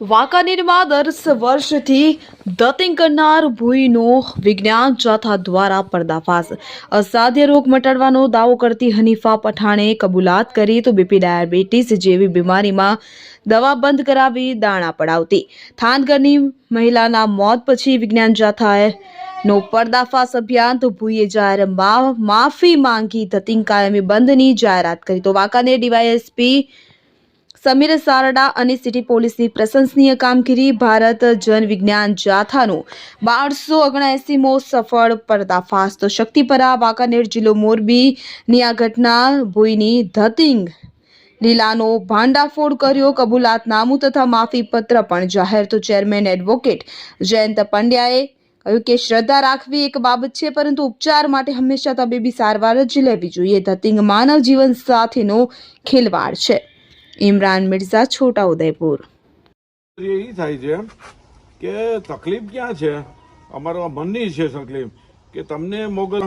વાંકાનેરમાં દસ વર્ષથી દતિંગ કરનાર ભૂઈનો વિજ્ઞાન જાથા દ્વારા પર્દાફાશ. અસાધ્ય રોગ મટાડવાનો દાવો કરતી હનીફા પઠાણે કબૂલાત કરી તો બીપી ડાયાબિટીસ જેવી બીમારીમાં દવા બંધ કરાવી દાણા પડાવતી. થાનગરની મહિલાના મોત પછી વિજ્ઞાન જાથાએ નો પર્દાફાશ અભિયાન તો ભૂઈએ જાહેર માફી માંગી ધતિંગ કાયમી બંધની જાહેરાત કરી. તો વાંકાનેર ડીવાયએસપી સમીર સારડા અને સિટી પોલીસની પ્રશંસનીય કામગીરી, ભારત જન વિજ્ઞાન જાથાનું બારસો ઓગણએસીમો સફળ પર્દાફાશ. તો શક્તિપરા, વાંકાનેર જિલ્લો મોરબીની આ ઘટના, ભૂઈની ધતિંગ લીલાનો ભાંડાફોડ કર્યો. કબૂલાતનામું તથા માફી પત્ર પણ જાહેર. તો ચેરમેન એડવોકેટ જયંત પંડ્યાએ કહ્યું કે શ્રદ્ધા રાખવી એક બાબત છે, પરંતુ ઉપચાર માટે હંમેશા તબીબી સારવાર જ લેવી જોઈએ. ધતિંગ માનવ જીવન સાથેનો ખેલવાડ છે. ઇમરાન મિર્ઝા છોટાઉદેપુર. એ થાય છે કે તકલીફ ક્યાં છે? અમારા મનની છે તકલીફ કે તમને મોગલ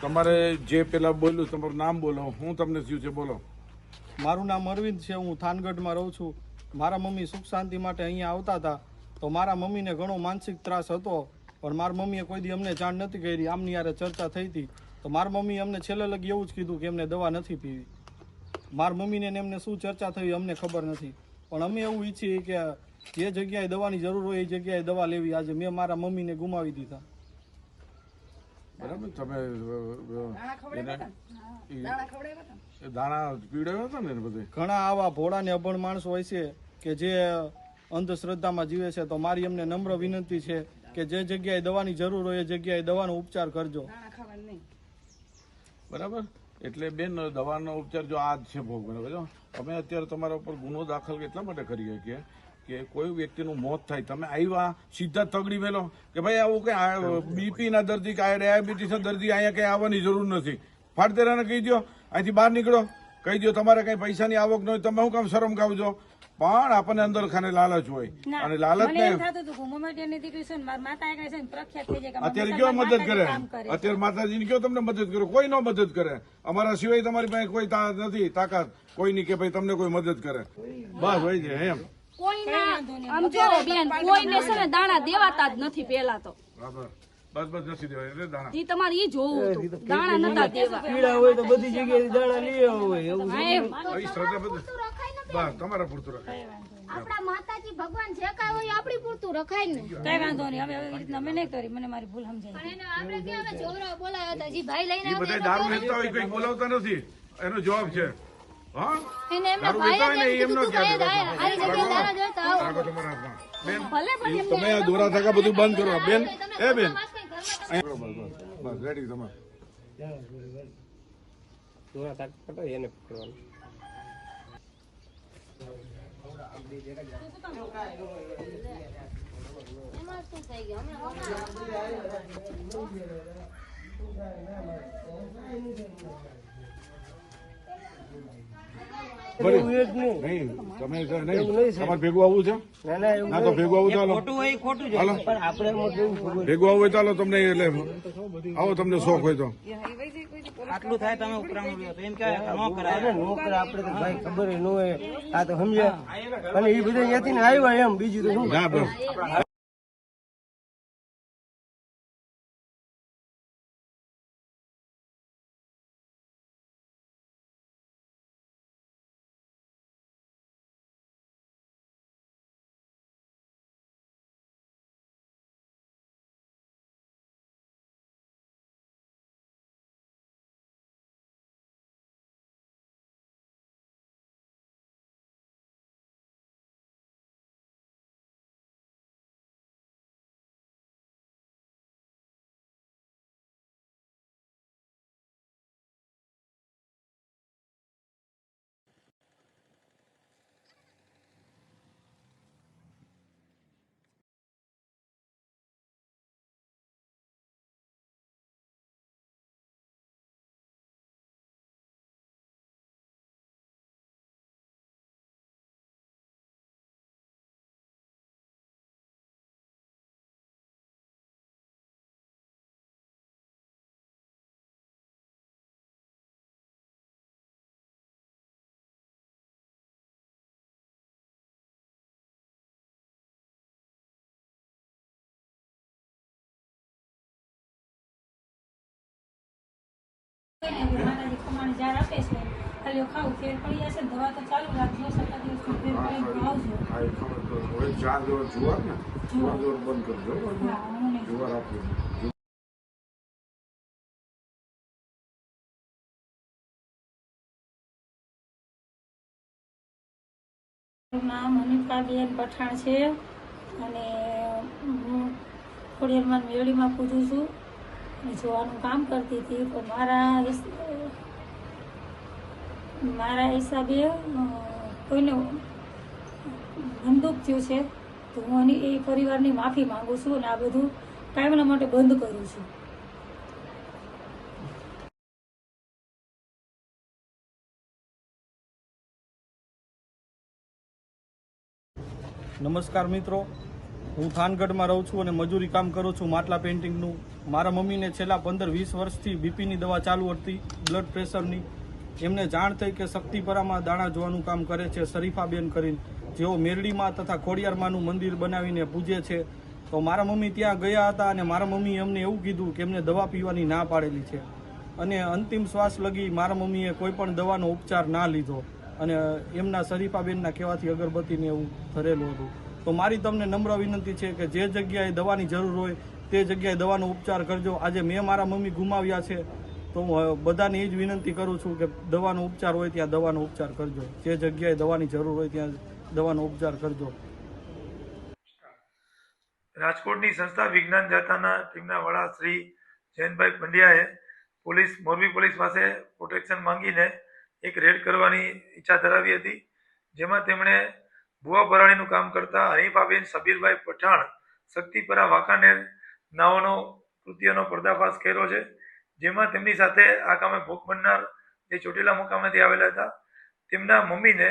તમારે જે પેલા બોલ્યું તમારું નામ બોલો હું તમને શું છે બોલો. મારું નામ અરવિંદ છે હું થાનગઢમાં રહું છું. મારા મમ્મી સુખ શાંતિ માટે અહીંયા આવતા હતા તો મારા મમ્મીને ઘણો માનસિક ત્રાસ હતો પણ મારા મમ્મીએ કોઈ દી અમને જાણ નથી કરી આમની યારે ચર્ચા થઈ હતી. તો મારા મમ્મી અમને છેલ્લે લગી એવું જ કીધું કે એમને દવા નથી પીવી. મારા મમ્મીને ને એમને શું ચર્ચા થઈ અમને ખબર નથી. પણ અમે એવું ઈચ્છીએ કે જે જગ્યાએ દવાની જરૂર હોય એ જગ્યાએ દવા લેવી. આજે મેં મારા મમ્મીને ગુમાવી દીધા. બરાબર? તમે અ, અ, એને ઈ- એ દાણા પીવડાવ્યા હતા ને બધે? ઘણા આવા ભોળા ને અભણ માણસો હોય છે કે જે અંધશ્રદ્ધામાં જીવે છે તો મારી એમને નમ્ર વિનંતી છે કે જે જગ્યાએ દવાની જરૂર હોય એ જગ્યાએ દવાનો ઉપચાર કરજો. બરાબર? એટલે બેન, દવાનો ઉપચાર જો આ જ છે ભોગ, બરાબર અમે અત્યારે તમારા ઉપર ગુનો દાખલ એટલા માટે કરીએ કે કે કોઈ વ્યક્તિનું મોત થાય. તમે આવ્યા સીધા તગડી મેલો કે ભાઈ આવું કઈ બીપીના દર્દી કે ડાયાબિટીસના દર્દી અહીંયા કઈ આવવાની જરૂર નથી. ફાટદેરાને કહી દો અહીંથી બહાર નીકળો. કહી દો તમારે કઈ પૈસાની આવક ન હોય તમે શું કામ શરમ ગાવજો પણ આપણને અંદર ખાને લાલચ હોય. અને લાલચ ને ને ને અત્યારે કયો મદદ કરે? અત્યારે માતાજીને કયો તમને મદદ કરે? કોઈ નો મદદ કરે. અમારા સિવાય તમારી પાસે કોઈ નથી તાકાત. કોઈની કે ભાઈ તમને કોઈ મદદ કરે? બસ હોય છે એમ. કોઈના છે ને દાણા દેવાતા જ નથી પેલા તો. બસ બસ નથી દેવા એટલે દાણા. ઈ તમારે ઈ જોવું હતું. દાણા નતા દેવા. પીડા હોય તો બધી જગ્યાએ દાણા લઈ હોય એવું શ્રદ્ધા બધું. બસ તમારા પૂરતું રખાય. આપણા માતાજી ભગવાન જે કાંઈ હોય આપણી પૂરતું રખાય ને કઈ વાંધો નહીં. હવે એવી રીતના મેં નહીં કરી. મને મારી ભૂલ સમજાય. પણ એને આપણે ક્યાં હવે ચોરા બોલાવ્યા હતા જી ભાઈ લઈને બધા દારૂ વેચતા હોય કોઈ બોલાવતા નથી. એનો જવાબ છે. હા? એને એમના દારૂ બેન. તમે આ થાકા બધું બંધ કરો. બેન. એ બેન. બસ રેડી તમારે. દોરા તાક એને પકડવાનું એમાં શું થઈ ગયું ભેગું આવવું છે? ના ના એવું ના તો ભેગું આવવું ચાલો ભેગું આવું હોય ચાલો તમને એટલે આવો તમને શોખ હોય તો. આટલું થાય તમે ઉપરાણું લ્યો. તો એમ કહેવાય ન કરાય. અરે નોકર આપણે તો ભાઈ ખબર ન હોય. આ તો સમજ્યા. અને એ બધા ને આવ્યા એમ. બીજું તો શું? માતાજી જાર આપે છે ખાલી ખાવું ફેર પડી જશે દવા તો ચાલુ રાખજો સત્તર દિવસનો ફેર પડી આવજો હા એ ખબર તો હવે ચાર દિવસ જુવાર ને જુવાર જુવાર બંધ કરજો બરાબર? હા હું નહીં. જુવાર આપજો. નામ હનીફાબેન પઠાણ છે અને હું ખોડિયારમાં મેળીમાં પૂજું છું. જોવાનું કામ કરતી હતી, તો મારા મારા હિસાબે કોઈને બંદૂક થયું છે, તો હું એની એ પરિવારની માફી માંગુ છું અને આ બધું કાયમના માટે બંધ કરું છું. નમસ્કાર મિત્રો. હું થાનગઢમાં રહું છું અને મજૂરી કામ કરું છું માટલા પેઇન્ટિંગનું મારા મમ્મીને છેલ્લા પંદર વીસ વર્ષથી બીપીની દવા ચાલુ હતી બ્લડ પ્રેશરની એમને જાણ થઈ કે શક્તિપરામાં દાણા જોવાનું કામ કરે છે શરીફાબેન કરીને. જેઓ મેરડીમાં તથા ખોડિયારમાંનું મંદિર બનાવીને પૂજે છે. તો મારા મમ્મી ત્યાં ગયા હતા અને મારા મમ્મીએ અમને એવું કીધું કે એમને દવા પીવાની ના પાડેલી છે. અને અંતિમ શ્વાસ લગી મારા મમ્મીએ કોઈ પણ દવાનો ઉપચાર ના લીધો. અને એમના શરીફાબેનના કહેવાથી અગરબત્તીને એવું ધરેલું હતું. તો મારી તમને નમ્ર વિનંતી છે કે જે જગ્યાએ દવાની જરૂર હોય, તે જગ્યાએ દવાનો ઉપચાર કરજો. આજે મેં મારા મમ્મી ગુમાવ્યા છે, તો હું બધાને એ જ વિનંતી કરું છું કે દવાનો ઉપચાર હોય ત્યાં દવાનો ઉપચાર કરજો. જે જગ્યાએ દવાની જરૂર હોય ત્યાં દવાનો ઉપચાર કરજો. રાજકોટની સંસ્થા વિજ્ઞાન જાતાના ટીમના વડા શ્રી જયંતભાઈ પંડ્યાએ પોલીસ, મોરબી પોલીસ પાસે પ્રોટેક્શન માંગીને એક રેડ કરવાની ઈચ્છા ધરાવી હતી, જેમાં તેમણે ભુવા ભરાણીનું કામ કરતા હનીફાબેન સબીરભાઈ પઠાણ શક્તિપરા વાંકાનેર નાઓનો કૃત્યનો પર્દાફાશ કર્યો છે. જેમાં તેમની સાથે આ કામે ભોગ બનનાર જે ચોટીલા મુકામેથી આવેલા હતા, તેમના મમ્મીને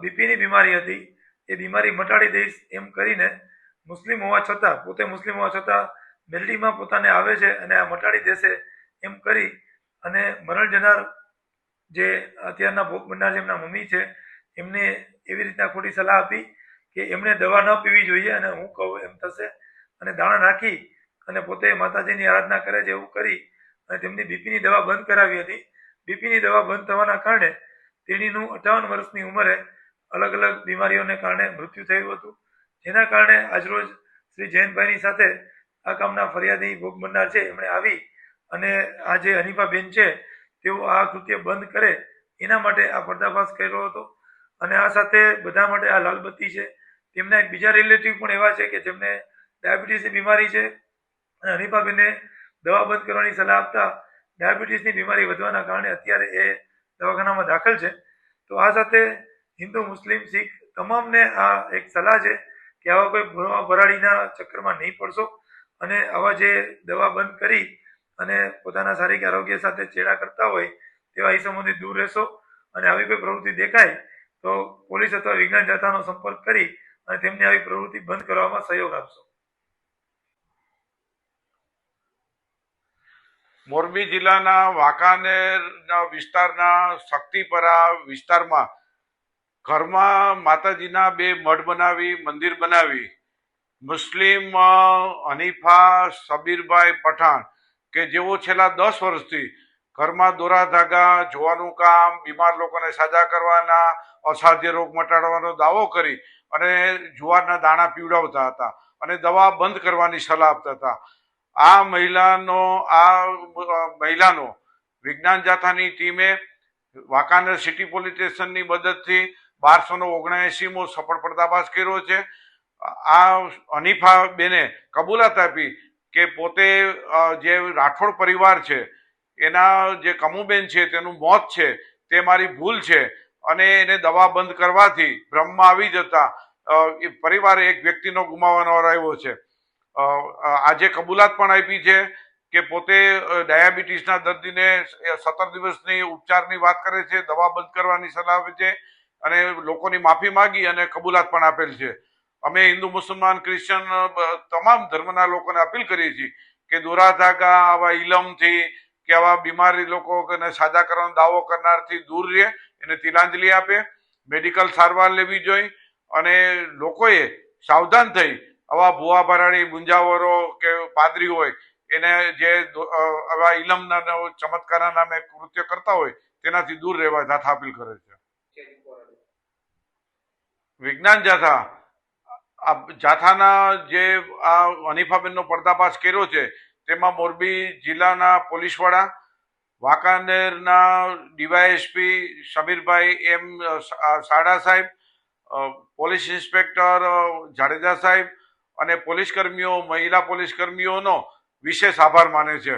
બીપીની બીમારી હતી. એ બીમારી મટાડી દઈશ એમ કરીને મુસ્લિમ હોવા છતાં, પોતે મુસ્લિમ હોવા છતાં મેલડીમાં પોતાને આવે છે અને આ મટાડી દેશે એમ કરી અને મરણ જનાર જે અત્યારના ભોગ બનનાર જેમના મમ્મી છે એમને એવી રીતના ખોટી સલાહ આપી કે એમણે દવા ન પીવી જોઈએ અને હું કહું એમ થશે. અને દાણા નાખી અને પોતે માતાજીની આરાધના કરે છે એવું કરી અને તેમની બીપીની દવા બંધ કરાવી હતી. બીપીની દવા બંધ થવાના કારણે તેણીનું અઠાવન વર્ષની ઉંમરે અલગ અલગ બીમારીઓને કારણે મૃત્યુ થયું હતું. જેના કારણે આજરોજ શ્રી જયંતભાઈની સાથે આ કામના ફરિયાદી ભોગ બનનાર છે. એમણે આવી અને આ જે હનીફાબેન છે, તેઓ આ કૃત્ય બંધ કરે એના માટે આ પર્દાફાશ કર્યો હતો. અને આ સાથે બધા માટે આ લાલબત્તી છે. તેમના એક બીજા રિલેટિવ પણ એવા છે કે જેમને ડાયાબિટીસની બીમારી છે અને હનીફાબેને દવા બંધ કરવાની સલાહ આપતા ડાયાબિટીસની બીમારી વધવાના કારણે અત્યારે એ દવાખાનામાં દાખલ છે. તો આ સાથે હિન્દુ, મુસ્લિમ, શીખ તમામને આ એક સલાહ છે કે આવા કોઈ ભરાડીના ચક્કરમાં નહીં પડશો અને આવા જે દવા બંધ કરી અને પોતાના શારીરિક આરોગ્ય સાથે ચેડા કરતા હોય તેવા ઈસમોથી દૂર રહેશો અને આવી કોઈ પ્રવૃત્તિ દેખાય તો પોલીસ અથવા વિજ્ઞાન જાથાનો સંપર્ક કરી અને તેમની આવી પ્રવૃત્તિ બંધ કરવામાં સહયોગ આપશો. મોરબી જિલ્લાના વાંકાનેરના વિસ્તારના શક્તિપરા વિસ્તારમાં ઘરમાં માતાજીના બે મઢ બનાવી, મંદિર બનાવી, મુસ્લિમ હનીફા, સબીરભાઈ પઠાણ, કે જેઓ છેલ્લા દસ વર્ષથી ઘરમાં દોરા ધાગા, જોવાનું કામ, બીમાર લોકોને સાજા કરવાના, અસાધ્ય રોગ મટાડવાનો દાવો કરી અને જુવારના દાણા પીવડાવતા હતા અને દવા બંધ કરવાની સલાહ આપતા હતા. આ મહિલાનો આ મહિલાનો વિજ્ઞાન જાથાની ટીમે વાંકાનેર સિટી પોલીસ સ્ટેશનની મદદથી બારસો નો ઓગણએંસીમો સફળ પર્દાફાશ કર્યો છે. આ હનીફા બેને કબૂલાત આપી કે પોતે જે રાઠોડ પરિવાર છે એના જે કમુબેન છે, તેનું મોત છે, તે મારી ભૂલ છે. અને એને દવા બંધ કરવાથી ભ્રમમાં આવી જતા એ પરિવારે એક વ્યક્તિનો ગુમાવવાનો આવ્યો છે. આજે કબૂલાત પણ આપી છે કે પોતે ડાયાબિટીસના દર્દીને સત્તર દિવસની ઉપચારની વાત કરે છે, દવા બંધ કરવાની સલાહ આપે છે અને લોકોની માફી માંગી અને કબૂલાત પણ આપેલ છે. અમે હિન્દુ, મુસલમાન, ક્રિશ્ચન તમામ ધર્મના લોકોને અપીલ કરીએ છીએ કે દોરા ધાગા આવા ઇલમથી કે આવા બીમારી લોકોને સાજા કરવાનો દાવો કરનારથી દૂર રહે, એને તિલાંજલિ આપે, મેડિકલ સારવાર લેવી જોઈએ અને લોકોએ સાવધાન થઈ આવા ભુવા ભરાડી ગુંજાવરો કે પાદરી હોય, એને જે આવા ઇલમના ચમત્કારના નામે કૃત્ય કરતા હોય, તેનાથી દૂર રહેવા જાથા અપીલ કરે છે. વિજ્ઞાન જાથા, આ જાથાના જે આ હનીફાબેનનો પર્દાફાશ કર્યો છે તેમાં મોરબી જિલ્લાના પોલીસવાળા વાંકાનેરના ડીવાયએસપી સમીરભાઈ એમ સાડા સાહેબ પોલીસ ઇન્સ્પેક્ટર જાડેજા સાહેબ અને પોલીસ કર્મીઓ, મહિલા પોલીસ કર્મીઓનો વિશેષ આભાર માને છે.